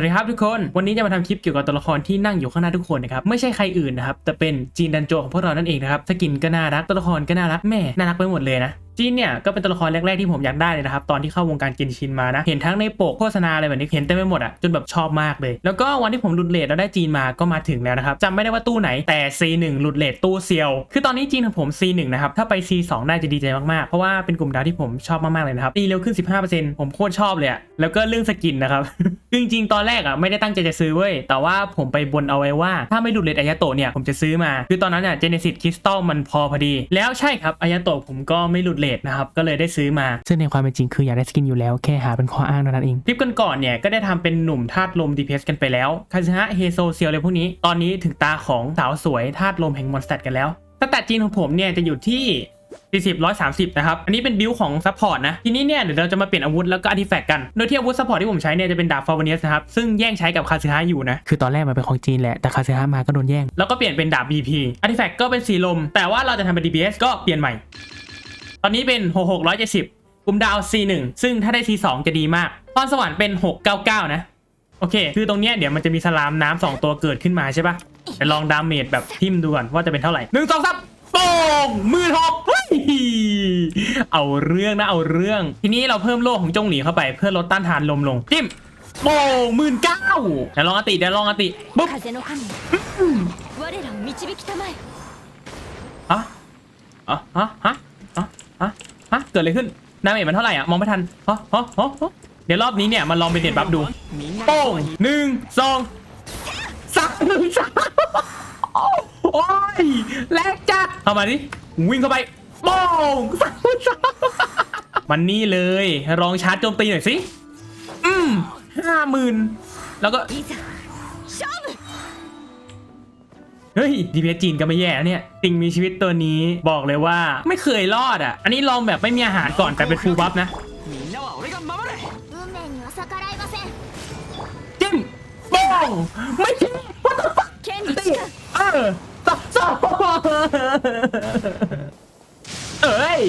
วัสดีครับทุกคน วันนี้จะมาทำคลิปเกี่ยวกับตัวละครที่นั่งอยู่ข้างหน้าทุกคนนะครับ ไม่ใช่ใครอื่นนะครับ แต่เป็นจีนดันโจของพวกเรานั่นเองนะครับสกินก็น่ารัก ตัวละครก็น่ารัก แม่ น่ารักไปหมดเลยนะจีนเนี่ยก็เป็นตัวละครแรก ๆ ที่ผมอยากได้เลยนะครับ ตอนที่เข้าวงการเกนชินมานะ เห็นทั้งในปกโฆษณาอะไรแบบนี้เห็นเต็มไปหมดอะจนแบบชอบมากเลย แล้วก็วันที่ผมหลุดเลทแล้วได้จีนมาก็มาถึงแล้วนะครับจำไม่ได้ว่าตู้ไหนแต่ C1 หลุดเลทตู้เซียวคือตอนนี้จีนของผม C1 นะครับถ้าไป C2 ได้จะดีใจมากๆเพราะว่าเป็นกลุ่มดาวที่ผมชอบมากๆเลยนะครับตีเร็วขึ้น 15%ผมโคตรชอบเลยอะแล้วก็เรื่องสกินนะครับจริงๆตอนแรกอะไม่ได้ตั้งใจจะซื้อเว้ยแต่ว่าผมไปบนเอาไว้ว่าถ้าไม่ดูดเลดอายาโตะเนี่ยผมจะซื้อมา คือตอนนั้นอะเจเนซิสคริสตัลมันพอพอดี แล้วใช่ครับอายาโตะผมก็ไม่หลุดเลดนะครับก็เลยได้ซื้อมา ซึ่งในความเป็นจริงคืออยากได้สกินอยู่แล้วแค่หาเป็นข้ออ้างเท่านั้นเองคลิปก่อนๆเนี่ยก็ได้ทำเป็นหนุ่มธาตุลม DPS กันไปแล้วคาซึฮะเฮโซเซียลอะไรพวกนี้ตอนนี้ถึงตาของสาวสวยธาตุลมแห่งมอนสเตตกันแล้วสแตทจีนของผมเนี่ยจะอยู่ที่40 130 นะครับ อันนี้เป็นบิลของซัพพอร์ตนะ ทีนี้เนี่ยเดี๋ยวเราจะมาเปลี่ยนอาวุธแล้วก็อาร์ติแฟกต์กัน โดยที่อาวุธซัพพอร์ตที่ผมใช้เนี่ยจะเป็นดาบฟาวเนียสนะครับ ซึ่งแย่งใช้กับคาซึฮะอยู่นะ คือตอนแรกมันเป็นของจีนแหละ แต่คาซึฮะมาก็โดนแย่ง แล้วก็เปลี่ยนเป็นดาบ BP อาร์ติแฟกต์ก็เป็นสีลม แต่ว่าเราจะทำเป็น DPS ก็เปลี่ยนใหม่ ตอนนี้เป็น 6670 กลุ่มดาว C1 ซึ่งถ้าได้ C2 จะดีมากพรสวรรค์เป็น 699 นะ โอเค คือตรงเนี้ยเดี๋ยวมันจะมีสลามน้ำสองตัวเกิดขึ้นมาใช่ปะแต่ลองดามเมจแบบทิมดูก่อนว่าจะเป็นเท่าไหร่หนึ่งสองสามโป่งมือทองเอาเรื่องนะเอาเรื่อง ทีนี้เราเพิ่มโล่ของจงหลีเข้าไปเพื่อลดต้านทานลมลงจิ้มปองหมื่นเก้าเดี๋ยวลองอติเดี๋ยวลองอติปุ๊บอะอะอ่อะ ฮะฮะเกิดอะไรขึ้นดาเอจมันเท่าไหร่อะมองไม่ทันฮะฮะฮะฮะเดี๋ยวรอบนี้เนี่ยมันลองไปเด็ดบัฟดูโป้งหนึ่งสองสามสามโอ้ยแรกจัดเอามาดิวิ่งเข้าไปโป้งสามสามมันนี่เลยลองชาร์จโจมตีหน่อยสิอืมห้าหมื่นแล้วก็ เฮ้ยดีเพจีนก็ไม่แย่เนี่ยสิ่งมีชีวิตตัวนี้บอกเลยว่าไม่เคยรอดอะ อันนี้ลองแบบไม่มีอาหารก่อนแต่เป็นฟูบัฟนะจิ้มบอลงไม่ใช่วัตถุติเออตับซ้อเอ้ย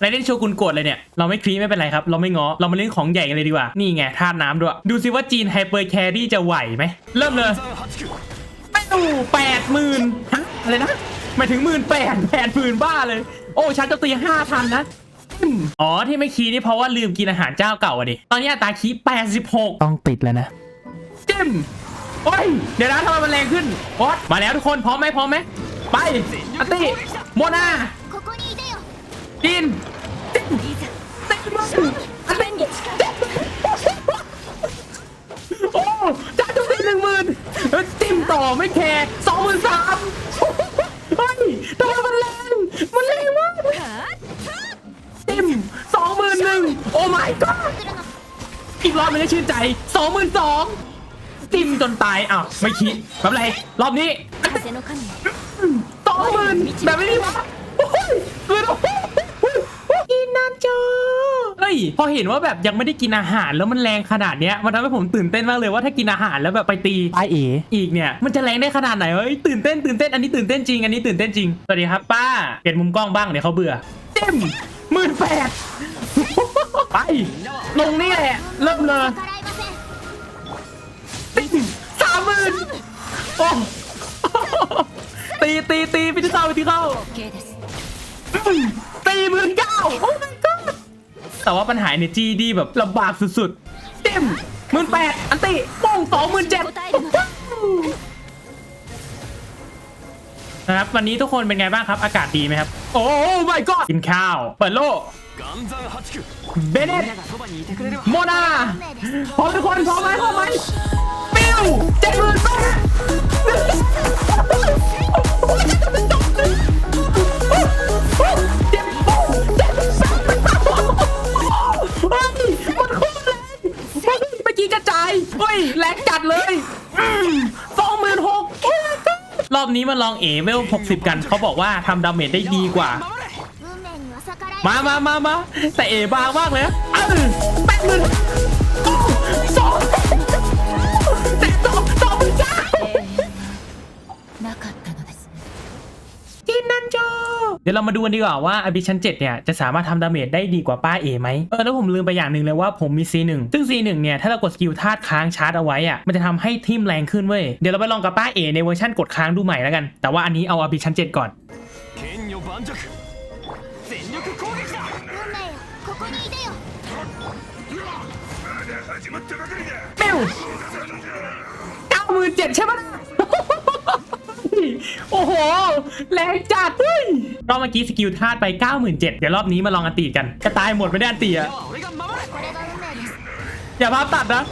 ไรเด่นโชกุนกดเลยเนี่ย เราไม่ครีไม่เป็นไรครับ เราไม่ง้อ เรามาเล่นของใหญ่กันเลยดีกว่า นี่ไงท่าน้ำด้วย ดูซิว่าจีนไฮเปอร์แครี่จะไหวไหม เริ่มเลย ตู่แปดหมื่นฮะอะไรนะหมายถึงหมื่นแปดแปดหมื่นบ้าเลย โอ้ฉันจะตีห้าทันนะอ๋อที่ไม่คีนี่เพราะว่าลืมกินอาหารเจ้าเก่าอะดิ ตอนนี้อัตราคีแปดสิบหกต้องติดแล้วนะจิ้มโอ้ย เดี๋ยวนะทำไมมันแรงขึ้นพอดมาแล้วทุกคนพร้อมไหมพร้อมไหมไปอัตติโมนาจินติติมอัตติโอ้จ้าจุดหนึ่งหมื่น จิ้มต่อไม่แคร์สองหมื่นสามเฮ้ยทำไมมันแรงมันแรงมากจิ่มสองหมื่นหนึ่งโอ้ my god อีกรอบนึงก็ชื่นใจสองหมื่นสองจิ่มจนตายอ้าวไม่คิดแบบไร รอบนี้สองหมื่นแบบไม่ได้วะคือเราอินนาจอ ย พอเห็นว่าแบบยังไม่ได้กินอาหารแล้วมันแรงขนาดเนี้ยมันทำให้ผมตื่นเต้นมากเลยว่าถ้ากินอาหารแล้วแบบไปตีไปเออีกเนี่ยมันจะแรงได้ขนาดไหนเฮ้ยตื่นเต้นตื่นเต้นอันนี้ตื่นเต้นจริงอันนี้ตื่นเต้นจริงสวัสดีครับป้าเปลี่ยนมุมกล้องบ้างเดี๋ยวเขาเบื่อเต็มหมื่นแปดไปลงนี่แหละเริ่มเลยสามหมื่นโอ้ตีตีตีไปที่เต้าไปที่เข้าตีหมื่นเก้าโอ้ แต่ว่าปัญหาเนี่ยจีดีแบบลำบากสุดๆเต็มหมื่นแปดอันติป้องสองหมื่นเจ็ดนะครับวันนี้ทุกคนเป็นไงบ้างครับ อากาศดีไหมครับ โอ้ไม่ก็กินข้าว เปิดโลกเบเนตโมนาพร้อมทุกคนพร้อมไหมพร้อมไหมปิ้วเจ็ดหมื่นแปด ดเลยสองหมื่นหกรอบนี้มาลองเอเวลหกสิบกัน เขาบอกว่าทำดาเมจได้ดีกว่า มามามามาแต่เอบางมากเลยอะแปดหมื่น เดี๋ยวเรามาดูกันดีกว่าว่าอบิชั้น7เนี่ยจะสามารถทำดาเมจได้ดีกว่าป้าเอไหมเออแล้วผมลืมไปอย่างหนึ่งเลยว่าผมมี C1 ซึ่ง C1 เนี่ยถ้าเรากดสกิลธาตุค้างชาร์จเอาไว้อะมันจะทำให้ทิมแรงขึ้นเว้ยเดี๋ยวเราไปลองกับป้าเอในเวอร์ชันกดค้างดูใหม่แล้วกัน แต่ว่าอันนี้เอาอบิชั้น7ก่อนเก้ามือเจ็ดใช่ไหม โอ้โห แรงจัดเฮ้ยรอบเมื่อกี้สกิลธาตุไป 97,000เดี๋ยวรอบนี้มาลองอันตีกันกระตายหมดไม่ได้อันตีอะอย่าพาตัดนะ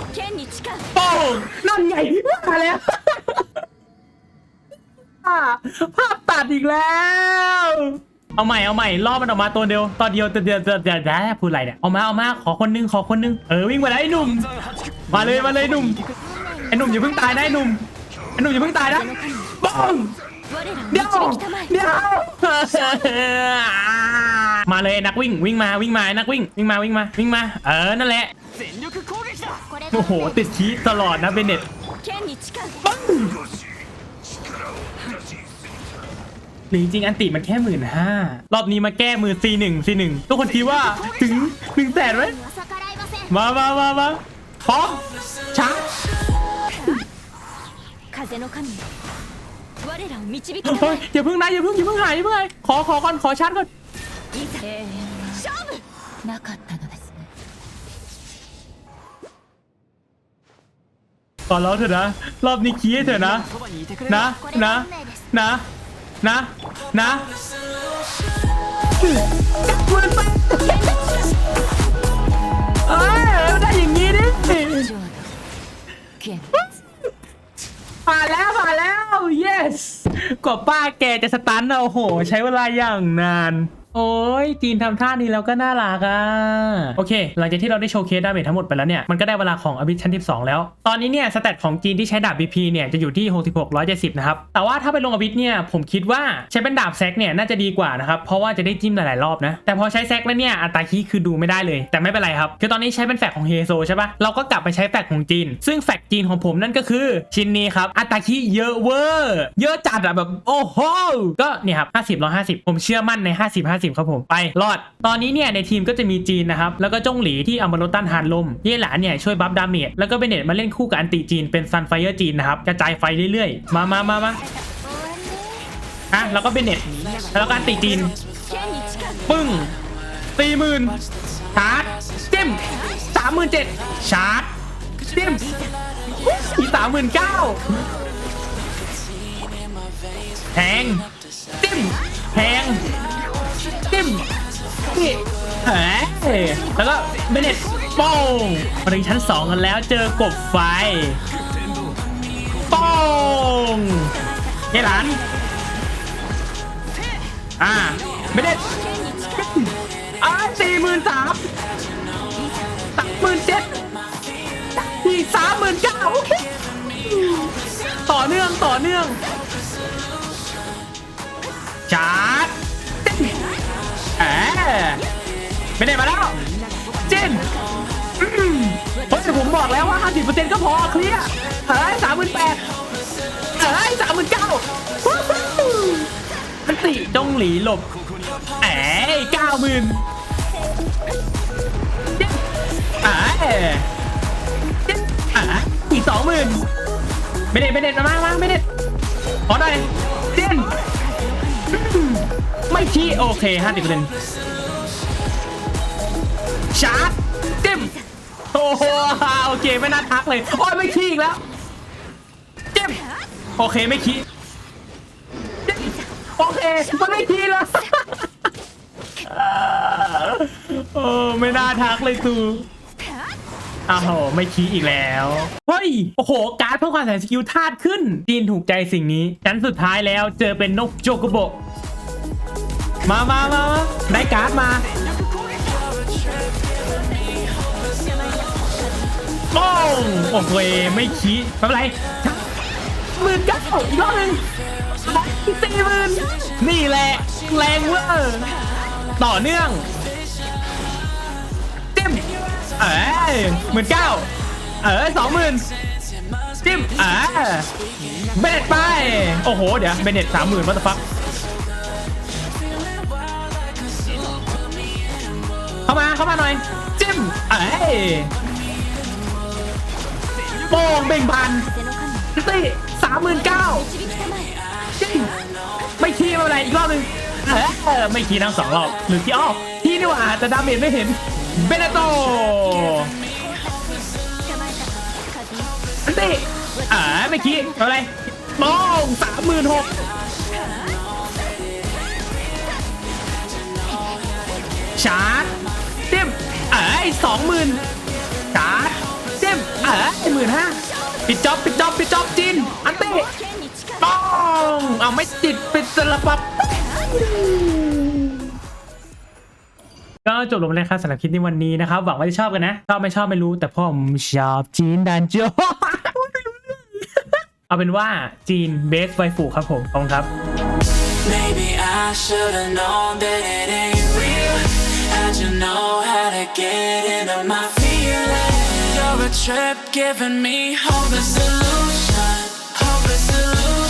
โป้งนั่นญ่มาแล้วภาพตัดอีกแล้ว เอาใหม่เอาใหม่รอบมันออกมาตัวเดียวตัวเดียวตัวเดียวตัวเดียวพูดอะไรเนี่ยเอามาเอามาขอคนนึงขอคนนึงเออวิ่งมาเลยไอ้หนุ่ม มาเลยมาเลยหนุ่มไอ้หนุ่มอย่าเพิ่งตายนะไอ้หนุ่มไอ้หนุ่มอย่าเพิ่งตายนะ บ้งเดี๋ยวเดี๋ยวมาเลยนักวิ่งวิ่งมาวิ่งมานักวิ่งวิ่งมาวิ่งมาวิ่งมา เออนั่นแหละโอ้โหติดชี้ตลอดนะเบเน็ตปังหรือจริงอันติมันแค่หมื่นห้ารอบนี้มาแก้มือซีหนึ่งซีหนึ่งทุกคนคิดว่าถึงหนึ่งแสนไหมมามามามาพร้อมช้า 我らを導きた เฮ้ ま ย え อย่าเพิ่งนะอย่าเพิ่งอย่าเพิ่งหายอย่าเพิ่งหายขอขอก่อนขอชาร์จก่อน いざ勝負なかったのですね ขอร้องเถอะนะ รอบนี้คีให้เถอะนะ そばにいてくれ นะ これ นะ が運命です นะ นะ นะ ว่าป้าแกจะสตันอะโอ้โห ใช้เวลาอย่างนาน โอ้ยจีนทำท่านี้แล้วก็น่ารักอะ โอเค หลังจากที่เราได้โชว์เคสดาเมจทั้งหมดไปแล้วเนี่ย มันก็ได้เวลาของอบิชั้น 12 แล้ว ตอนนี้เนี่ยสแตทของจีนที่ใช้ดาบ BP เนี่ย จะอยู่ที่ 66 170 นะครับ แต่ว่าถ้าไปลงอบิเนี่ย ผมคิดว่าใช้เป็นดาบแซกเนี่ย น่าจะดีกว่านะครับ เพราะว่าจะได้จิ้มหลาย ๆ รอบนะ แต่พอใช้แซกแล้วเนี่ย อัตราคีคือดูไม่ได้เลย แต่ไม่เป็นไรครับ คือตอนนี้ใช้เป็นแฟกของเฮโซใช่ปะเราก็กลับไปใช้แฟกของจีน ซึ่งแฟกจีนของผมนั่นก็คือชิ้นนี้ครับอัตราคีเยอะเวอร์เยอะจัดอะแบบโอ้โหก็เนี่ยครับ50 150 ผมเชื่อมั่นใน 50 50 50 ครับผมไปรอด ตอนนี้เนี่ยในทีมก็จะมีจีนนะครับ แล้วก็จงหลีที่เอามาลดต้านฮานลม เย่หลานเนี่ยช่วยบัฟดาเมจแล้วก็เบเนตมาเล่นคู่กับอันติจีนเป็นซันไฟเออร์จีนนะครับกระจายไฟเรื่อยๆ มามามามาอะแล้วก็เบเนตแล้วก็อันติจีน ปึ้งตีหมื่นชาร์จเต็มสามหมื่นเจ็ดชาร์จเต็มอีสามหมื่นเก้าแพงเต็มแพง แหมแล้วก็เบเนตโป้งมาถึงชั้นสองกันแล้วเจอกบไฟโป้งเฮ้หลาน อ่าไม่ได้อ่าสี่หมื่นสามสามหมื่นเจ็ดอีกสามหมื่นเก้าต่อเนื่องต่อเนื่องชาร์จ ไม่ได้มาแล้วเจนอืมเฮ้ยผมบอกแล้วว่า 50%ก็พอเคลียร์เฮ้ยสามหมื่นแปดเฮ้ยสามหมื่นเก้ามันติจงหลีหลบแอ๋เก้าหมื่นแอ๋อะอีกสองหมื่นไม่เด็ดไม่เด็ดมามาไม่เด็ดขอหน่อยเจนไม่ชี้โอเคห้าสิบเปอร์เซ็นต์ ชาร์จเต็มโอ้โหโอเคไม่น่าทักเลยโอ้ยไม่ขี้อีกแล้วเจ็มโอเคไม่ขี้โอเคมันไม่ขี้แล้วโอ้ไม่น่าทักเลยตูอ้าวโหไม่ขี้อีกแล้ว เฮ้ย โอ้โห การ์ดเพิ่มความแสนสกิลธาตุขึ้น จีนถูกใจสิ่งนี้ชั้นสุดท้ายแล้วเจอเป็นนกโจกโบะมามามามาได้การ์ดมา โป้งโอ้โหไม่ขี้ไม่เป็นไรหมื่นเก้าอีกรอบหนึ่งสี่หมื่นนี่แหละแรงเวอร์ต่อเนื่องจิ้มเอ้ยหมื่นเก้าเออสองหมื่นจิ้มอ่าเบนเน็ตไป โอ้โห เดี๋ยวเบนเน็ตสามหมื่นวัตฟักเข้ามาเข้ามาหน่อย จิ้มเอ้ย โป้งเบ่งพันตี้สามหมื่นเก้าไม่ขี้อะไรอีกรอบหนึ่งเออไม่ขี้ทั้งสองรอบหรือขี้อ้อที่นี่หว่าแต่ดาเมจไม่เห็นเบนโตตี้อ่าไม่ขี้อะไรปองสามหมื่นหกชาร์จเต็มเอ้ยสองหมื่นชาร์จ ทมเออหมื่นห้าปิดจ็อบปิดจ็อบปิดจ็อบจิน อันเต้ป้องเอาไม่ติดปิดสลับปับก็จบลงเลยครับสำหรับคลิปในวันนี้นะครับ หวังว่าจะชอบกันนะ ชอบไม่ชอบไม่รู้ แต่ผมชอบจีนดันเจียเอาเป็นว่าจีนเบสไวฟูครับผมตรงครับ Maybe known that it ain't real. trip giving me hope is solution. hope is solution.